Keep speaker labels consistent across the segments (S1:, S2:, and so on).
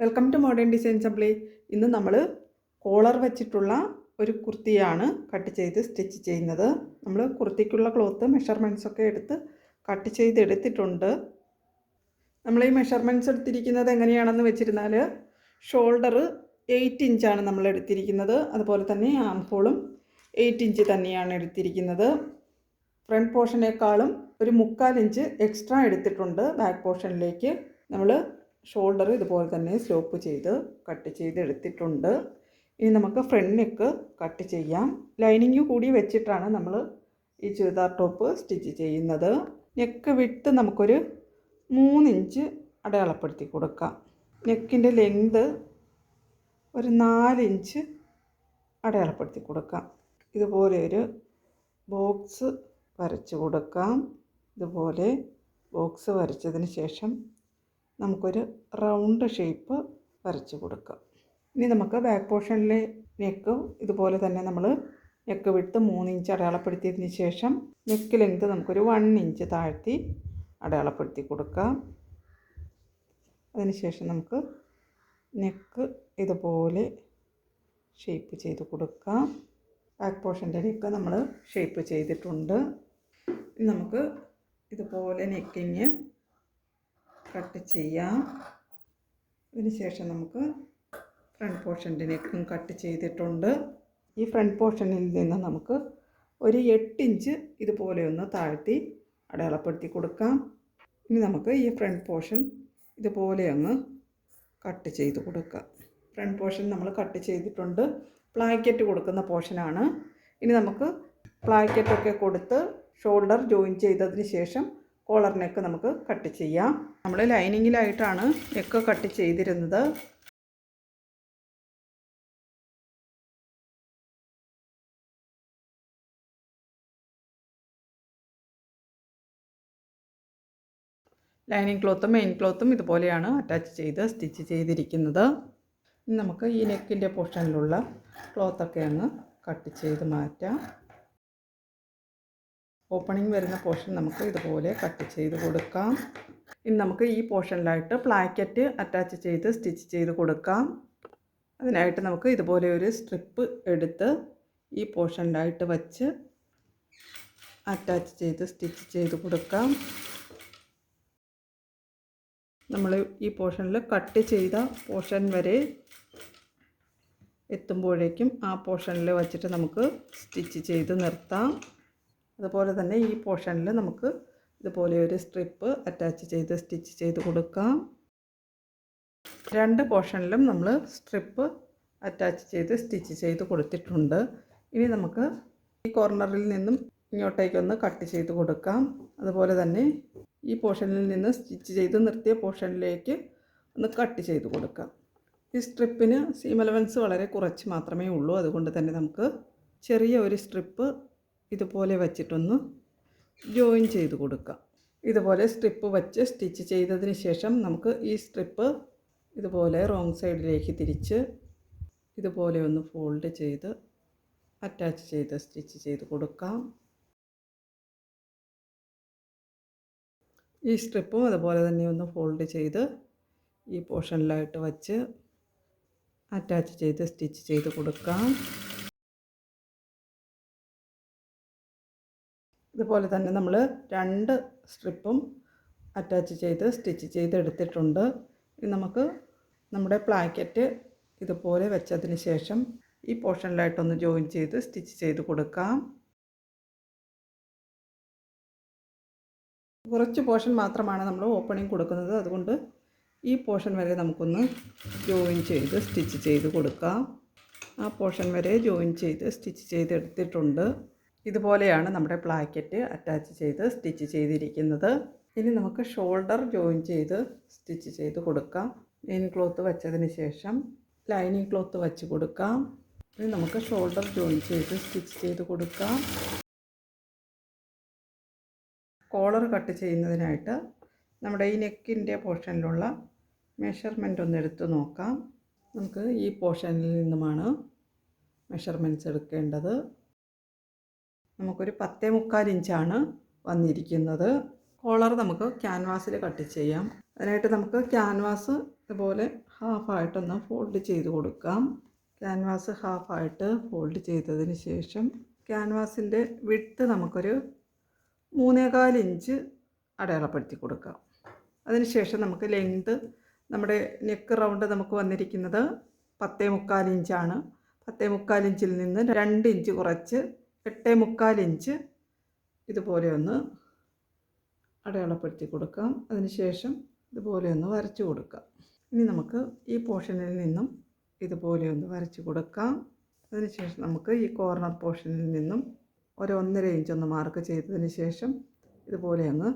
S1: Welcome to modern design assembly ഇന്ന് നമ്മൾ collar വെച്ചിട്ടുള്ള ഒരു കുർത്തിയാണ് കട്ട് ചെയ്ത് സ്റ്റിച്ച് ചെയ്യുന്നത്. നമ്മൾ കുർത്തിക്കുള്ള ക്ലോത്ത് മെഷർമെന്റ്സ് ഒക്കെ എടുത്ത് കട്ട് ചെയ്ത് എടുത്തിട്ടുണ്ട്. നമ്മൾ ഈ മെഷർമെന്റ്സ് എടുത്തിരിക്കുന്നത് എങ്ങനെയാണെന്ന് വെച്ചിരുന്നാൽ ഷോൾഡർ എയ്റ്റ് ഇഞ്ചാണ് നമ്മൾ എടുത്തിരിക്കുന്നത്. അതുപോലെ തന്നെ ആം ഹോളും എയ്റ്റ് ഇഞ്ച് തന്നെയാണ് എടുത്തിരിക്കുന്നത്. ഫ്രണ്ട് പോർഷനേക്കാളും ഒരു മുക്കാൽ ഇഞ്ച് എക്സ്ട്രാ എടുത്തിട്ടുണ്ട് ബാക്ക് പോർഷനിലേക്ക് നമ്മൾ ഷോൾഡർ ഇതുപോലെ തന്നെ സ്ലോപ്പ് ചെയ്ത് കട്ട് ചെയ്ത് എടുത്തിട്ടുണ്ട്. ഇനി നമുക്ക് ഫ്രണ്ട് നെക്ക് കട്ട് ചെയ്യാം. ലൈനിങ് കൂടി വെച്ചിട്ടാണ് നമ്മൾ ഈ ചുരിദാർ ടോപ്പ് സ്റ്റിച്ച് ചെയ്യുന്നത്. നെക്ക് വിട്ട് നമുക്കൊരു മൂന്നിഞ്ച് അടയാളപ്പെടുത്തി കൊടുക്കാം. നെക്കിന്റെ ലെങ്ത് ഒരു നാലിഞ്ച് അടയാളപ്പെടുത്തി കൊടുക്കാം. ഇതുപോലെ ഒരു ബോക്സ് വരച്ച് കൊടുക്കാം. ഇതുപോലെ ബോക്സ് വരച്ചതിന് ശേഷം നമുക്കൊരു റൗണ്ട് ഷേപ്പ് വരച്ച് കൊടുക്കാം. ഇനി നമുക്ക് ബാക്ക് പോർഷനിലെ നെക്ക് ഇതുപോലെ തന്നെ നമ്മൾ നെക്ക് വിട്ട് മൂന്ന് ഇഞ്ച് അടയാളപ്പെടുത്തിയതിന് ശേഷം നെക്ക് ലെങ്ത് നമുക്കൊരു വൺ ഇഞ്ച് താഴ്ത്തി അടയാളപ്പെടുത്തി കൊടുക്കാം. അതിനുശേഷം നമുക്ക് നെക്ക് ഇതുപോലെ ഷേപ്പ് ചെയ്ത് കൊടുക്കാം. ബാക്ക് പോർഷന്റെ നെക്ക് നമ്മൾ ഷേപ്പ് ചെയ്തിട്ടുണ്ട്. നമുക്ക് ഇതുപോലെ നെക്കിങ് കട്ട് ചെയ്യാം. ശേഷം നമുക്ക് ഫ്രണ്ട് പോർഷന്റെ നെക്കും കട്ട് ചെയ്തിട്ടുണ്ട്. ഈ ഫ്രണ്ട് പോർഷനിൽ നിന്ന് നമുക്ക് ഒരു എട്ട് ഇഞ്ച് ഇതുപോലെ ഒന്ന് താഴ്ത്തി അടയാളപ്പെടുത്തി കൊടുക്കാം. ഇനി നമുക്ക് ഈ ഫ്രണ്ട് പോർഷൻ ഇതുപോലെ അങ്ങ് കട്ട് ചെയ്ത് കൊടുക്കാം. ഫ്രണ്ട് പോർഷൻ നമ്മൾ കട്ട് ചെയ്തിട്ടുണ്ട്. പ്ലാക്കറ്റ് കൊടുക്കുന്ന പോർഷനാണ്. ഇനി നമുക്ക് പ്ലാക്കറ്റൊക്കെ കൊടുത്ത് ഷോൾഡർ ജോയിൻ ചെയ്തതിന് ശേഷം കോളർ നമുക്ക് കട്ട് ചെയ്യാം. നമ്മൾ ലൈനിങ്ങിലായിട്ടാണ് നെക്ക് കട്ട് ചെയ്തിരുന്നത്. ലൈനിങ് ക്ലോത്തും മെയിൻ ക്ലോത്തും ഇതുപോലെയാണ് അറ്റാച്ച് ചെയ്ത് സ്റ്റിച്ച് ചെയ്തിരിക്കുന്നത്. നമുക്ക് ഈ നെക്കിന്റെ പോർഷനിലുള്ള ക്ലോത്തൊക്കെ അങ്ങ് കട്ട് ചെയ്ത് മാറ്റാം. ഓപ്പണിംഗ് വരുന്ന പോർഷൻ നമുക്ക് ഇതുപോലെ കട്ട് ചെയ്ത് കൊടുക്കാം. ഇനി നമുക്ക് ഈ പോർഷനിലായിട്ട് പ്ലാക്കറ്റ് അറ്റാച്ച് ചെയ്ത് സ്റ്റിച്ച് ചെയ്ത് കൊടുക്കാം. അതിനായിട്ട് നമുക്ക് ഇതുപോലെ ഒരു സ്ട്രിപ്പ് എടുത്ത് ഈ പോർഷനിലായിട്ട് വച്ച് അറ്റാച്ച് ചെയ്ത് സ്റ്റിച്ച് ചെയ്ത് കൊടുക്കാം. നമ്മൾ ഈ പോർഷനിൽ കട്ട് ചെയ്ത പോർഷൻ വരെ എത്തുമ്പോഴേക്കും ആ പോർഷനിൽ വച്ചിട്ട് നമുക്ക് സ്റ്റിച്ച് ചെയ്ത് നിർത്താം. അതുപോലെ തന്നെ ഈ പോർഷനിൽ നമുക്ക് ഇതുപോലെ ഒരു സ്ട്രിപ്പ് അറ്റാച്ച് ചെയ്ത് സ്റ്റിച്ച് ചെയ്ത് കൊടുക്കാം. രണ്ട് പോർഷനിലും നമ്മൾ സ്ട്രിപ്പ് അറ്റാച്ച് ചെയ്ത് സ്റ്റിച്ച് ചെയ്ത് കൊടുത്തിട്ടുണ്ട്. ഇനി നമുക്ക് ഈ കോർണറിൽ നിന്നും ഇങ്ങോട്ടേക്കൊന്ന് കട്ട് ചെയ്ത് കൊടുക്കാം. അതുപോലെ തന്നെ ഈ പോർഷനിൽ നിന്ന് സ്റ്റിച്ച് ചെയ്ത് നിർത്തിയ പോർഷനിലേക്ക് ഒന്ന് കട്ട് ചെയ്ത് കൊടുക്കാം. ഈ സ്ട്രിപ്പിന് സീം അലവൻസ് വളരെ കുറച്ച് മാത്രമേ ഉള്ളൂ. അതുകൊണ്ട് തന്നെ നമുക്ക് ചെറിയ ഒരു സ്ട്രിപ്പ് ഇതുപോലെ വച്ചിട്ടൊന്ന് ജോയിൻ ചെയ്ത് കൊടുക്കാം. ഇതുപോലെ സ്ട്രിപ്പ് വച്ച് സ്റ്റിച്ച് ചെയ്തതിന് ശേഷം നമുക്ക് ഈ സ്ട്രിപ്പ് ഇതുപോലെ റോങ് സൈഡിലേക്ക് തിരിച്ച് ഇതുപോലെ ഒന്ന് ഫോൾഡ് ചെയ്ത് അറ്റാച്ച് ചെയ്ത് സ്റ്റിച്ച് ചെയ്ത് കൊടുക്കാം. ഈ സ്ട്രിപ്പും അതുപോലെ തന്നെ ഒന്ന് ഫോൾഡ് ചെയ്ത് ഈ പോർഷനിലായിട്ട് വച്ച് അറ്റാച്ച് ചെയ്ത് സ്റ്റിച്ച് ചെയ്ത് കൊടുക്കാം. ഇതുപോലെ തന്നെ നമ്മൾ രണ്ട് സ്ട്രിപ്പും അറ്റാച്ച് ചെയ്ത് സ്റ്റിച്ച് ചെയ്ത് എടുത്തിട്ടുണ്ട് ഇനി നമുക്ക് നമ്മുടെ പ്ലാക്കറ്റ് ഇതുപോലെ വെച്ചതിന് ശേഷം ഈ പോർഷനിലായിട്ടൊന്ന് ജോയിൻ ചെയ്ത് സ്റ്റിച്ച് ചെയ്ത് കൊടുക്കാം. കുറച്ച് പോർഷൻ മാത്രമാണ് നമ്മൾ ഓപ്പണിങ് കൊടുക്കുന്നത്. അതുകൊണ്ട് ഈ പോർഷൻ വരെ നമുക്കൊന്ന് ജോയിൻ ചെയ്ത് സ്റ്റിച്ച് ചെയ്ത് കൊടുക്കാം. ആ പോർഷൻ വരെ ജോയിൻ ചെയ്ത് സ്റ്റിച്ച് ചെയ്തെടുത്തിട്ടുണ്ട്. ഇതുപോലെയാണ് നമ്മുടെ പ്ലാക്കറ്റ് അറ്റാച്ച് ചെയ്ത് സ്റ്റിച്ച് ചെയ്തിരിക്കുന്നത്. ഇനി നമുക്ക് ഷോൾഡർ ജോയിൻ ചെയ്ത് സ്റ്റിച്ച് ചെയ്ത് കൊടുക്കാം. മെയിൻ ക്ലോത്ത് വെച്ചതിന് ശേഷം ലൈനിങ് ക്ലോത്ത് വെച്ച് കൊടുക്കാം. ഇനി നമുക്ക് ഷോൾഡർ ജോയിൻ ചെയ്ത് സ്റ്റിച്ച് ചെയ്ത് കൊടുക്കാം. കോളർ കട്ട് ചെയ്യുന്നതിനായിട്ട് നമ്മുടെ ഈ നെക്കിന്റെ പോർഷനിലുള്ള മെഷർമെന്റ് ഒന്ന് എടുത്ത് നോക്കാം. നമുക്ക് ഈ പോർഷനിൽ നിന്നുമാണ് മെഷർമെന്റ്സ് എടുക്കേണ്ടത്. നമുക്കൊരു പത്തേ മുക്കാൽ ഇഞ്ചാണ് വന്നിരിക്കുന്നത്. കോളർ നമുക്ക് ക്യാൻവാസിൽ കട്ട് ചെയ്യാം. അതിനായിട്ട് നമുക്ക് ക്യാൻവാസ് ഇതുപോലെ ഹാഫായിട്ടൊന്ന് ഫോൾഡ് ചെയ്ത് കൊടുക്കാം. ക്യാൻവാസ് ഹാഫായിട്ട് ഫോൾഡ് ചെയ്തതിന് ശേഷം ക്യാൻവാസിന്റെ വിട്ട് നമുക്കൊരു മൂന്നേകാൽ ഇഞ്ച് അടയാളപ്പെടുത്തി കൊടുക്കാം. അതിനുശേഷം നമുക്ക് ലെങ്ത് നമ്മുടെ നെക്ക് റൗണ്ട് നമുക്ക് വന്നിരിക്കുന്നത് പത്തേ മുക്കാൽ ഇഞ്ചാണ്. പത്തേ മുക്കാൽ ഇഞ്ചിൽ നിന്ന് രണ്ട് ഇഞ്ച് കുറച്ച് എട്ടേ മുക്കാൽ ഇഞ്ച് ഇതുപോലെ ഒന്ന് അടയാളപ്പെടുത്തി കൊടുക്കാം. അതിനുശേഷം ഇതുപോലെ ഒന്ന് വരച്ചു കൊടുക്കാം. ഇനി നമുക്ക് ഈ പോർഷനിൽ നിന്നും ഇതുപോലെ ഒന്ന് വരച്ചു കൊടുക്കാം. അതിനുശേഷം നമുക്ക് ഈ കോർണർ പോർഷനിൽ നിന്നും ഒരു ഒന്നര ഇഞ്ച് ഒന്ന് മാർക്ക് ചെയ്തതിന് ശേഷം ഇതുപോലെ ഒന്ന്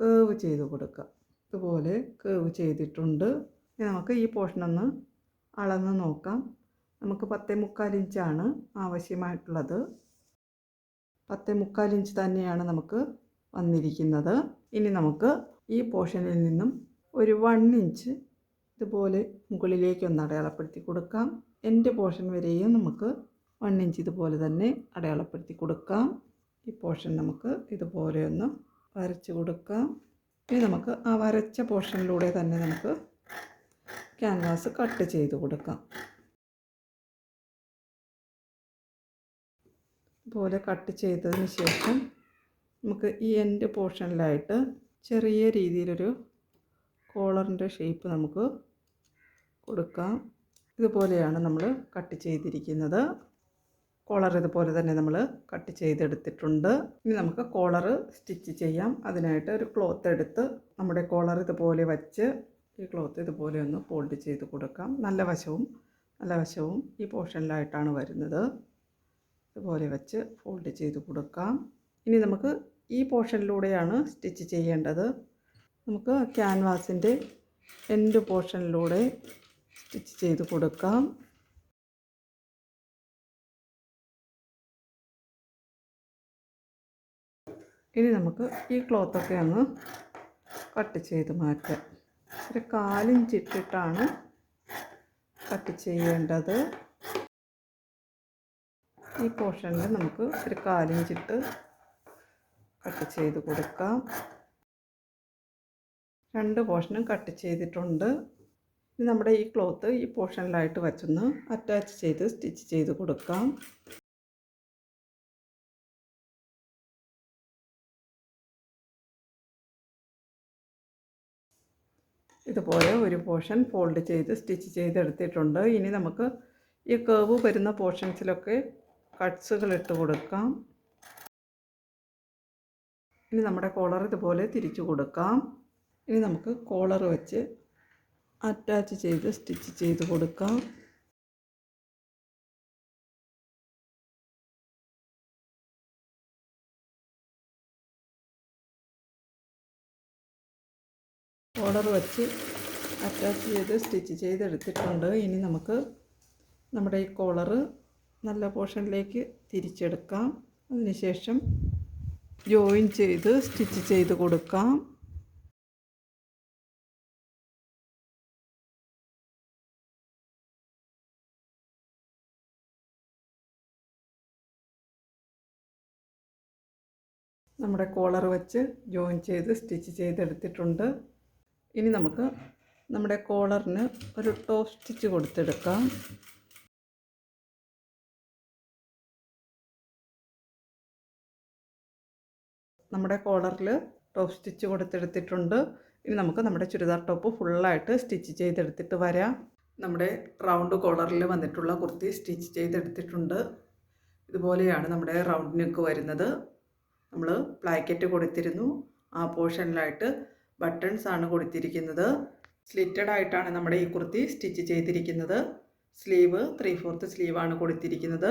S1: കേവ് ചെയ്ത് കൊടുക്കാം. ഇതുപോലെ കേവ് ചെയ്തിട്ടുണ്ട്. ഇനി നമുക്ക് ഈ പോർഷൻ ഒന്ന് അളന്ന് നോക്കാം. നമുക്ക് പത്തേ മുക്കാൽ ഇഞ്ചാണ് ആവശ്യമായിട്ടുള്ളത്. പത്തേ മുക്കാൽ ഇഞ്ച് തന്നെയാണ് നമുക്ക് വന്നിരിക്കുന്നത്. ഇനി നമുക്ക് ഈ പോർഷനിൽ നിന്നും ഒരു വൺ ഇഞ്ച് ഇതുപോലെ മുകളിലേക്ക് ഒന്ന് അടയാളപ്പെടുത്തി കൊടുക്കാം. എന്റെ പോർഷൻ വരെയും നമുക്ക് വൺ ഇഞ്ച് ഇതുപോലെ തന്നെ അടയാളപ്പെടുത്തി കൊടുക്കാം. ഈ പോർഷൻ നമുക്ക് ഇതുപോലെ ഒന്ന് വരച്ച് കൊടുക്കാം. ഇനി നമുക്ക് ആ വരച്ച പോർഷനിലൂടെ തന്നെ നമുക്ക് ക്യാൻവാസ് കട്ട് ചെയ്ത് കൊടുക്കാം. ഇതുപോലെ കട്ട് ചെയ്തതിന് ശേഷം നമുക്ക് ഈ എൻഡ് പോർഷനിലായിട്ട് ചെറിയ രീതിയിലൊരു കോളറിന്റെ ഷേപ്പ് നമുക്ക് കൊടുക്കാം. ഇതുപോലെയാണ് നമ്മൾ കട്ട് ചെയ്തിരിക്കുന്നത്. കോളർ ഇതുപോലെ തന്നെ നമ്മൾ കട്ട് ചെയ്തെടുത്തിട്ടുണ്ട്. ഇനി നമുക്ക് കോളർ സ്റ്റിച്ച് ചെയ്യാം. അതിനായിട്ട് ഒരു ക്ലോത്ത് എടുത്ത് നമ്മുടെ കോളർ ഇതുപോലെ വച്ച് ഈ ക്ലോത്ത് ഇതുപോലെ ഒന്ന് ഫോൾഡ് ചെയ്ത് കൊടുക്കാം. നല്ല വശവും നല്ല വശവും ഈ പോർഷനിലായിട്ടാണ് വരുന്നത്. ഇതുപോലെ വെച്ച് ഫോൾഡ് ചെയ്ത് കൊടുക്കാം. ഇനി നമുക്ക് ഈ പോർഷനിലൂടെയാണ് സ്റ്റിച്ച് ചെയ്യേണ്ടത്. നമുക്ക് ക്യാൻവാസിന്റെ എൻഡ് പോർഷനിലൂടെ സ്റ്റിച്ച് ചെയ്ത് കൊടുക്കാം. ഇനി നമുക്ക് ഈ ക്ലോത്തൊക്കെ അങ്ങ് കട്ട് ചെയ്ത് മാറ്റാം. ഒരു കാലിഞ്ചിട്ടിട്ടാണ് കട്ട് ചെയ്യേണ്ടത്. ഈ പോർഷനിൽ നമുക്ക് ഒരു കാലിഞ്ചിട്ട് കട്ട് ചെയ്ത് കൊടുക്കാം. രണ്ട് പോർഷനും കട്ട് ചെയ്തിട്ടുണ്ട്. ഇനി നമ്മുടെ ഈ ക്ലോത്ത് ഈ പോർഷനിലായിട്ട് വച്ചൊന്ന് അറ്റാച്ച് ചെയ്ത് സ്റ്റിച്ച് ചെയ്ത് കൊടുക്കാം. ഇതുപോലെ ഒരു പോർഷൻ ഫോൾഡ് ചെയ്ത് സ്റ്റിച്ച് ചെയ്തെടുത്തിട്ടുണ്ട്. ഇനി നമുക്ക് ഈ കേവ് വരുന്ന പോർഷൻസിലൊക്കെ കട്ട്സുകൾ ഇട്ട് കൊടുക്കാം. ഇനി നമ്മുടെ കോളർ ഇതുപോലെ തിരിച്ചു കൊടുക്കാം. ഇനി നമുക്ക് കോളർ വെച്ച് അറ്റാച്ച് ചെയ്ത് സ്റ്റിച്ച് ചെയ്ത് കൊടുക്കാം. കോളർ വെച്ച് അറ്റാച്ച് ചെയ്ത് സ്റ്റിച്ച് ചെയ്തെടുത്തിട്ടുണ്ട്. ഇനി നമുക്ക് നമ്മുടെ ഈ കോളറ് നല്ല പോർഷനിലേക്ക് തിരിച്ചെടുക്കാം. അതിനുശേഷം ജോയിൻ ചെയ്ത് സ്റ്റിച്ച് ചെയ്ത് കൊടുക്കാം. നമ്മുടെ കോളർ വെച്ച് ജോയിൻ ചെയ്ത് സ്റ്റിച്ച് ചെയ്തെടുത്തിട്ടുണ്ട്. ഇനി നമുക്ക് നമ്മുടെ കോളറിന് ഒരു ടോപ്പ് സ്റ്റിച്ച് കൊടുത്തെടുക്കാം. നമ്മുടെ കോളറിൽ ടോപ്പ് സ്റ്റിച്ച് കൊടുത്തെടുത്തിട്ടുണ്ട്. ഇനി നമുക്ക് നമ്മുടെ ചുരിദാർ ടോപ്പ് ഫുള്ളായിട്ട് സ്റ്റിച്ച് ചെയ്തെടുത്തിട്ട് വരാം. നമ്മുടെ റൗണ്ട് കോളറിൽ വന്നിട്ടുള്ള കുർത്തി സ്റ്റിച്ച് ചെയ്തെടുത്തിട്ടുണ്ട്. ഇതുപോലെയാണ് നമ്മുടെ റൗണ്ട് നെക്ക് വരുന്നത്. നമ്മൾ പ്ലാക്കറ്റ് കൊടുത്തിരുന്നു. ആ പോർഷനിലായിട്ട് ബട്ടൺസ് ആണ് കൊടുത്തിരിക്കുന്നത്. സ്ലിറ്റഡ് ആയിട്ടാണ് നമ്മുടെ ഈ കുർത്തി സ്റ്റിച്ച് ചെയ്തിരിക്കുന്നത്. സ്ലീവ് ത്രീ ഫോർത്ത് സ്ലീവാണ് കൊടുത്തിരിക്കുന്നത്.